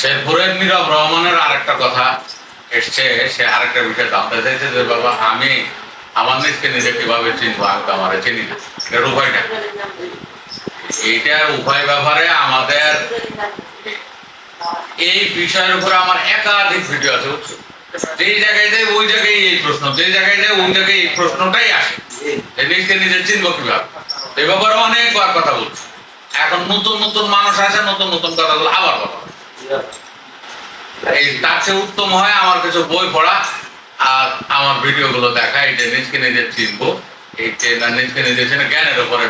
শেরপুরের নীরব রহমানের আরেকটা কথা এসছে, সে আরেকটা বিষয় জানতে চাইছে যে, বাবা, আমি আমার নিজকে নিজে কীভাবে চিনবো? আমি তো আমার চিনি না। এটার উপায়টা এইটার উপায় ব্যাপারে আমাদের এই বিষয়ের উপরে আমার একাধিক ভিডিও আছে যেই জায়গায় যাই, ওই জায়গায় এই প্রশ্ন, যেই জায়গায় যাই, ওই জায়গায় এই প্রশ্নটাই আসে। যে নিজকে নিজে চিনবো কীভাবে? এই ব্যাপারে অনেকবার কথা বলছি। এখন নতুন নতুন মানুষ আসে, নতুন নতুন কথাগুলো আবার কথা তার চেয়ে উত্তম হয় আমার কিছু বই পড়া আর আমার দেখা নিজকে নিজে চিনবো, এই যে নিজকে নিজে জ্ঞানের উপরে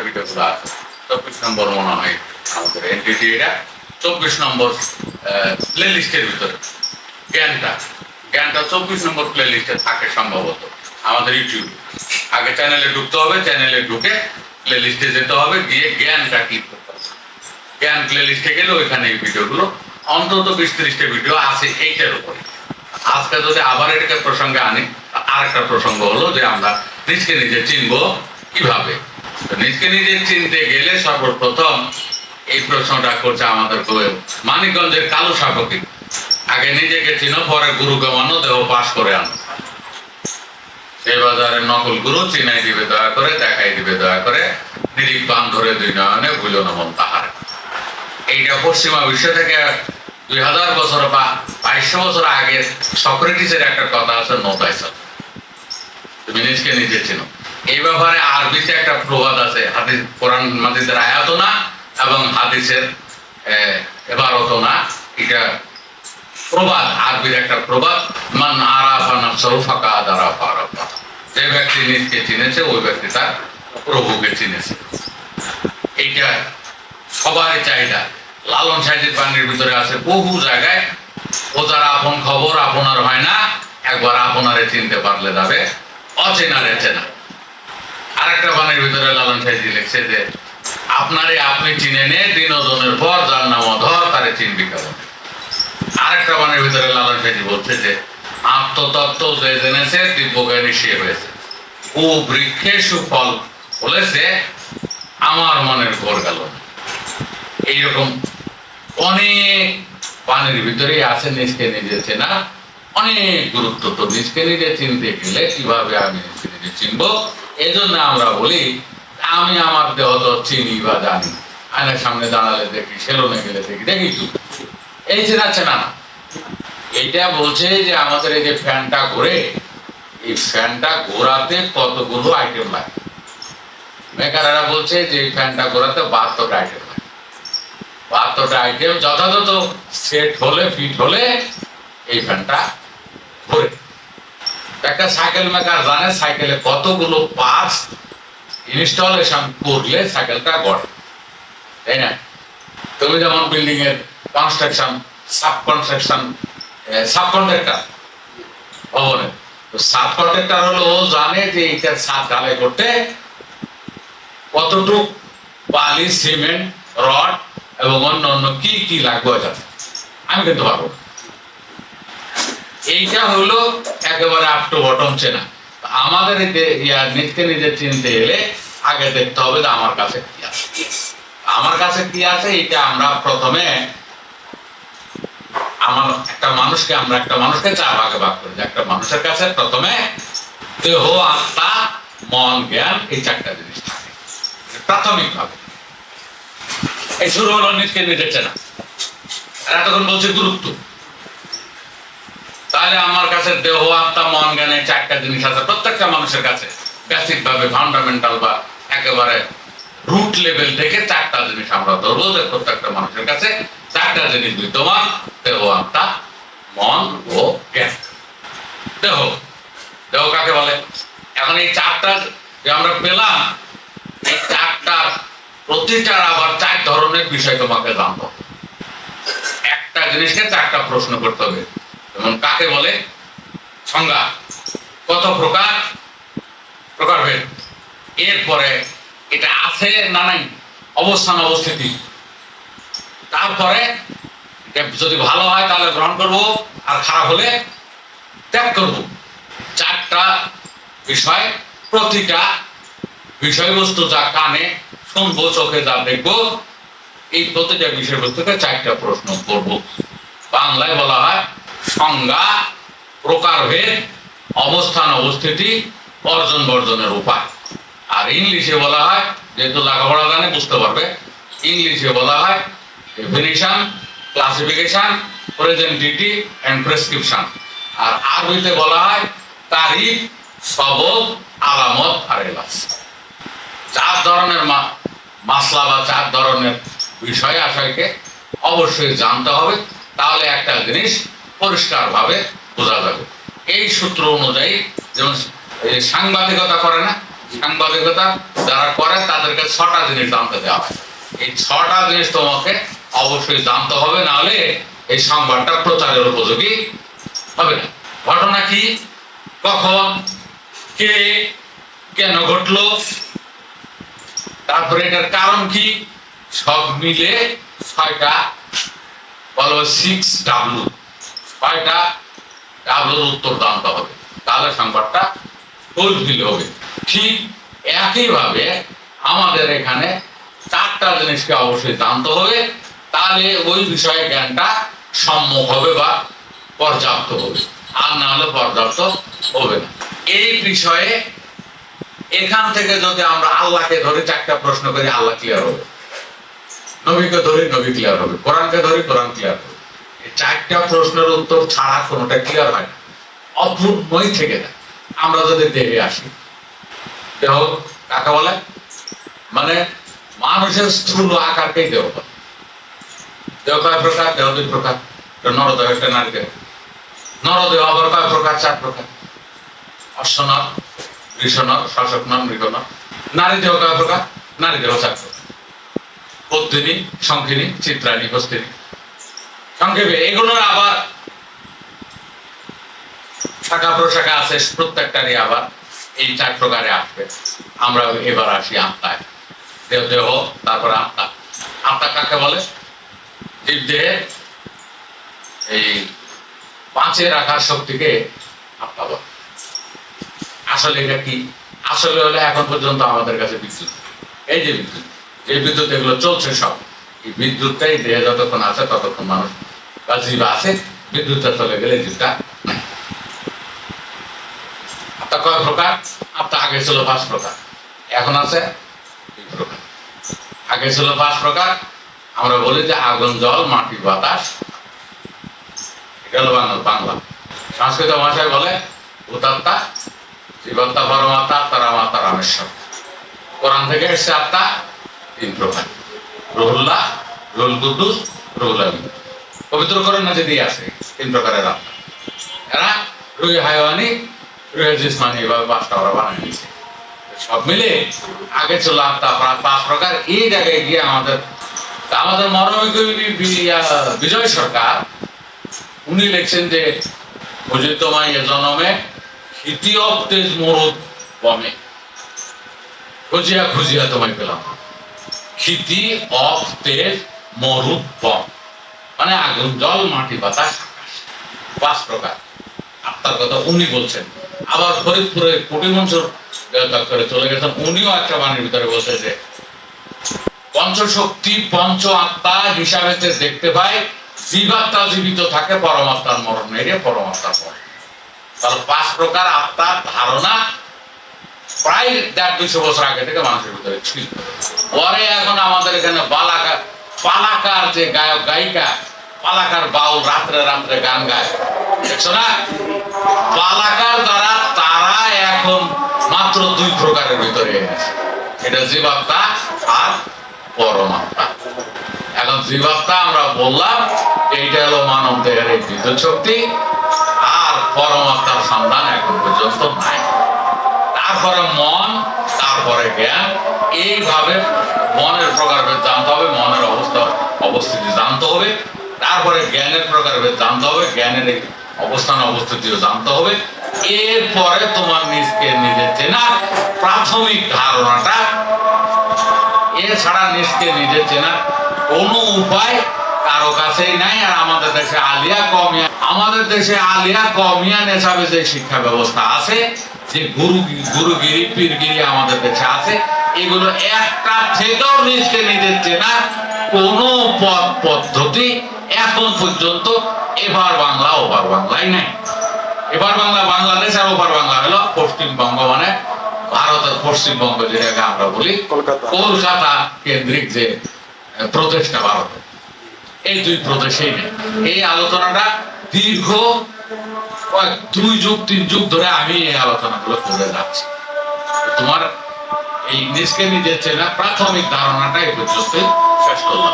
আছে। চব্বিশ নম্বর মনে হয় আমাদের এনটিটি এটা। চব্বিশ নম্বর প্লে লিস্টের ভিতরে। জ্ঞানটা। জ্ঞানটা চব্বিশ নম্বর প্লে লিস্টে থাকে সম্ভবত। আমাদের ইউটিউবে আগে চ্যানেলে ঢুকতে হবে চ্যানেলে ঢুকে প্লে লিস্টে যেতে হবে, গিয়ে জ্ঞানটা ক্লিক করতে হবে। জ্ঞান প্লে লিস্টে গেলে ওইখানে এই ভিডিওগুলো অন্তত বিশ ত্রিশটা ভিডিও আছে এইটার উপরে। আজকে যদি আবার এটাকে প্রসঙ্গে আনি আরেকটা প্রসঙ্গ হলো যে আমরা নিজকে নিজে চিনবো কীভাবে? নিজকে নিজে চিনতে গেলে সর্বপ্রথম এই প্রশ্নটা করছে আমাদের মানিকগঞ্জের কালো সাপকি আগে নিজেকে চিনো, পরে গুরুকে মানো দেহ পাশ করে আনো। সেই বাজারে নকল গুরু চিনাই দিবে দয়া করে, দেখাই দিবে দয়া করে নিরিক বান ধরে দুই নয়নে ভুলো না মন তাহারে। এইটা পশ্চিমা বিশ্ব থেকে দুই হাজার বছর বা বাইশশো বছর আগে সক্রেটিসের একটা কথা আছে নোতাইসন তুমি নিজকে নিজে চিনো। এই ব্যাপারে আরবিতে একটা প্রবাদ আছে, হাদিস, কোরআন মাদিসের আয়াত না এবং হাদিসের এবারত না এটা প্রবাদ, আরবির একটা প্রবাদ। মান আরাফা নাফসাহু ফাকাদ আরাফা আরাফা যে ব্যক্তি নিজকে চিনেছে, ওই ব্যক্তি তার প্রভুকে চিনেছে। এইটা সবারই চাহিদা। লালন সাহিত্যের পানির ভিতরে আছে বহু জায়গায়। ও যারা আপন খবর আপনার হয় না, একবার আপনারে চিনতে পারলে যাবে। অচেনারে চেনা। আরেকটা বাণীর ভিতরে লালন সাহিত্য লিখছে যে, আপনারে আপনি চিনে নে, দিনজনের পর যার নাম অধর, তারে চিনবি কেমন? আরেকটা বাণীর ভিতরে লালন সাহিত্য বলছে যে, আত্মতত্ত্ব যে জেনেছে, দিব্যজ্ঞানী সে হয়েছে। ও বৃক্ষে সুফল বলেছে আমার মনের ঘর গেল এইরকম অনেক পানির ভিতরেই আছে, নিজকে নিজে চেনা। অনেক গুরুত্ব তো নিজকে নিজে চিনতে গেলে কীভাবে আমি নিজকে নিজে চিনবো? এই জন্য আমরা বলি, আমি আমার দেহ তো চিনি বা জানি। আয়নার সামনে দাঁড়ালে দেখি, সেলুনে গেলে দেখি। দেখি তুই এই চেনা চেনা। না এইটা বলছে যে আমাদের এই যে ফ্যানটা ঘোরে, এই ফ্যানটা ঘোরাতে কতগুলো আইটেম লাগে? মেকারেরা বলছে যে এই ফ্যানটা ঘোরাতে বাহাত্তরটা আইটেম বাহাত্তরটা আইটেম যথাযথ সেট হলে ফিট হলে এই ফ্যানটা ঘোরে একটা সাইকেল মেকার জানে সাইকেলে কতগুলো পার্টস ইনস্টলেশন করলে সাইকেলটা গড়ে। তাই না? তুমি যেমন বিল্ডিং এর construction sub construction sub contractor ভবনে। তো সাব কন্ট্রাক্টর হলো ও জানে যে এইটা ছাদ ঢালাই করতে কতটুক বালি সিমেন্ট রড এবং অন্য অন্য কি কি লাগবে ওটা আমি কিন্তু পারব এইটা হলো একেবারে আপ টু বটম চেনা। আমাদের নিজকে নিজে চিনতে এলে আগে দেখতে হবে যে আমার কাছে কি আছে। আমার কাছে কি আছে এটা আমরা প্রথমে আমার একটা মানুষকে, আমরা একটা মানুষকে চার ভাগে ভাগ করি। একটা মানুষের কাছে প্রথমে দেহ, আত্মা, মন, জ্ঞান, এই চারটা জিনিস থাকে। প্রাথমিক ভাবে এই শুরু হলো নিজকে নিজে চেনা আর এতক্ষণ বলছে গুরুত্ব। তাহলে আমার কাছে দেহ, আত্মা, মন জ্ঞানের চারটা জিনিস আছে। প্রত্যেকটা মানুষের কাছে বেসিক ভাবে ফান্ডামেন্টাল বা একেবারে রুট লেভেল থেকে চারটা জিনিস আমরা ধরবো যে প্রত্যেকটা মানুষের কাছে চারটা জিনিস বিদ্যমান, দেহ, আত্মা, মন ও জ্ঞান। দেহ। দেহ কাকে বলে? এখন এই চারটা যে আমরা পেলাম, এই চারটার প্রতিটার আবার চার ধরনের বিষয় তোমাকে জানতে হবে। একটা জিনিসকে চারটা প্রশ্ন করতে হবে। যেমন কাকে বলে? সংজ্ঞা। কত প্রকার? প্রকার প্রকারভেদ এরপরে এটা আছে না নাই? অবস্থান, অবস্থিতি। তারপরে যদি ভালো হয় তাহলে গ্রহণ করব, আর খারাপ হলে ত্যাগ করব। চারটা বিষয়, প্রতিটা বিষয়বস্তু যা কানে শুনব চোখে যা দেখব, এই প্রতিটা বিষয়বস্তুকে চারটা প্রশ্ন করব। বাংলায় বলা হয় সংজ্ঞা, প্রকারভেদ, অবস্থান, অবস্থিতি, অর্জন, বর্জনের উপায়। আর ইংলিশে বলা হয়, যেহেতু লেখাপড়া জানে, বুঝতে পারবে। ইংলিশে বলা হয় ডেফিনিশন ক্লাসিফিকেশন প্রেজেন্টিটি অ্যান্ড প্রেসক্রিপশন আর আরবিতে বলা হয় তারিখ সবব আলামত আর এলাস চার ধরনের মাসলা বা চার ধরনের বিষয় আশয়কে অবশ্যই জানতে হবে, তাহলে একটা জিনিস পরিষ্কারভাবে বোঝা যাবে। এই সূত্র অনুযায়ী যেমন সাংবাদিকতা করে না, সাংবাদিকতা যারা করে তাদেরকে ছটা জিনিস জানতে দেওয়া হয়। এই ছটা জিনিস তোমাকে অবশ্যই জানতে হবে, নাহলে এই সংবাদটা প্রচারের উপযোগী হবে না। ঘটনা কি? কখন? কে? কেন ঘটলো? তারপরে এটার কারণ কি? সব মিলে ছয়টা, বলো সিক্স ডাব্লু ছয়টা ডাব্লুর উত্তর জানতে হবে। তাহলে সংবাদটা ফুলফিল হবে। ঠিক একইভাবে আমাদের এখানে চারটা জিনিসকে অবশ্যই জানতে হবে। তাহলে ওই বিষয়ে জ্ঞানটা সম্মুখ হবে বা পর্যাপ্ত হবে। আর না হলে পর্যাপ্ত হবে না। এই বিষয়ে এখান থেকে যদি আমরা আল্লাহকে ধরে, চারটা প্রশ্ন করি, আল্লাহ ক্লিয়ার হবে। নবীকে ধরি, নবী ক্লিয়ার হবে। কোরআনকে ধরি, কোরআন ক্লিয়ার হবে। চারটা প্রশ্নের উত্তর ছাড়া কোনোটা ক্লিয়ার হয় না। অপূর্ণই থেকে যায়। আমরা যদি দেহে আসি, দেহ, কাকে বলে? মানে মানুষের স্থূল আকারকেই দেহ বলে। দেহ কয় প্রকার? দেহ দুই প্রকার। নরদেহ একটা নারী দেহ নরদেহ আবার কয় প্রকার? চার প্রকার। অশ্বনর বৃষণর শাসকনর মৃগনর নারী দেহ কয় প্রকার? নারী দেহ চার প্রকার। পদ্মিনী, শঙ্খিনী, চিত্রাণী, হস্তিনী। সংক্ষেপে, এগুলোর আবার শাখা প্রশাখা আছে, প্রত্যেকটারই আবার এই চার প্রকারে আসবে। আমরা এবার আসি আত্মায়। দেহ দেহ, তারপর আত্মা। আত্মা কাকে বলে? জীব দেহে এই পাঁচে রাখার শক্তিকে আত্মা বলে। আসলে এটা কি? আসলে হলে এখন পর্যন্ত আমাদের কাছে বিদ্যুৎ। এই যে বিদ্যুৎ যে বিদ্যুৎ এগুলো চলছে সব, এই বিদ্যুৎটাই দেহে যতক্ষণ আছে ততক্ষণ মানুষ বা জীব আছে, বিদ্যুৎটা চলে গেলে জীবটা আত্মা কয় প্রকার? আত্মা আগে ছিল পাঁচ প্রকার। এখন আছে আগে ছিল পাঁচ প্রকার। আমরা বলি যে আগুন, জল, মাটি, বাতাস। এটা হলো বাংলা বাংলা। সংস্কৃত ভাষায় বলে, ভূতাত্মা রামেশ্বর কোরআন থেকে এসছে আত্মা তিন প্রকার। কুদ্দুস পবিত্র করেন না যদি তিন প্রকারের আত্মা। এরা রুই হাইওয়ানি রুই জিসমানি এভাবে পাঁচটা ওরা বানিয়ে সব মিলে আগে ছিল আত্মা পাঁচ প্রকার। এই জায়গায় গিয়ে আমাদের আমাদের মরমী কবি বি- আহ, বিজয় সরকার উনি লিখছেন যে তোমায় এ জন্মে অব তেজ মরুদ বমে খুঁজিয়া খুঁজিয়া তোমায় পেলাম। ক্ষিতি অফ তেজ মরুদ বম মানে আগুন, জল, মাটি, বাতাস পাঁচ প্রকার। আত্মার কথা উনি বলছেন। আবার ফরিদপুরে কোটি মঞ্চুর করে চলে গেছেন। উনিও একটা বাণীর ভিতরে বলছে যে, পঞ্চশক্তি, পঞ্চ আত্মা হিসাবে দেখতে পাই, জীবাত্মা জীবিত থাকে, পরমাত্মার মরণ রে পরমাত্মার মরণ। তাহলে পাঁচ প্রকার আত্মার ধারণা প্রায় দেড় দুশো বছর আগে থেকে মানুষের ভিতরে ছিল। পরে এখন আমাদের এখানে বালাকা পালাকার যে গায়ক, গায়িকা, পালাকার বাউল রাত্রে রাত্রে গান গায়। দেখছ না? পালাকার যারা, তারা এখন মাত্র দুই প্রকারের ভিতরে এটা জীবাত্মা আর পরমাত্মা। এখন জীবাত্মা আমরা বললাম, এইটা হলো মানব দেহের এই বিদ্যুৎ শক্তি। পরমাত্মার সন্ধান এখন পর্যন্ত নাই। তারপরে মন, তারপরে জ্ঞান, এইভাবে মনের প্রকারভেদ জানতে হবে, মনের অবস্থা, অবস্থিতি জানতে হবে। তারপরে জ্ঞানের প্রকারভেদ জানতে হবে, জ্ঞানের অবস্থান, অবস্থিতিও জানতে হবে। এরপরে তোমার নিজকে নিজের চেনা প্রাথমিক ধারণাটা। এছাড়া নিজকে নিজে চেনার কোনো উপায় কারও কাছেই নাই, আর আমাদের দেশে আলিয়া কমিয়া আমাদের দেশে আলিয়া কমিয়া নেশাবে যে শিক্ষা ব্যবস্থা আছে যে গুরু গুরুগিরি পীরগিরি আমাদের দেশে আছে এগুলো একটা থেকেও নিজকে নিজের চেনার কোনো পথ পদ্ধতি এখন পর্যন্ত এবার বাংলা ওপার বাংলায় নাই। এবার বাংলা বাংলাদেশ আর ওপার বাংলা হলো পশ্চিমবঙ্গ মানে ভারতের পশ্চিমবঙ্গ যেটাকে আমরা বলি কলকাতা। কলকাতা কেন্দ্রিক যে প্রদেশটা ভারতের। এই দুই প্রদেশেই নেই। এই আলোচনাটা দীর্ঘ দুই যুগ, তিন যুগ ধরে আমি এই আলোচনাগুলো করে যাচ্ছি। তোমার এই নিজকে যাচ্ছে না, প্রাথমিক ধারণাটা এই পর্যন্তই শেষ করলাম।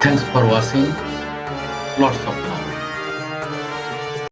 Thanks for watching lots love.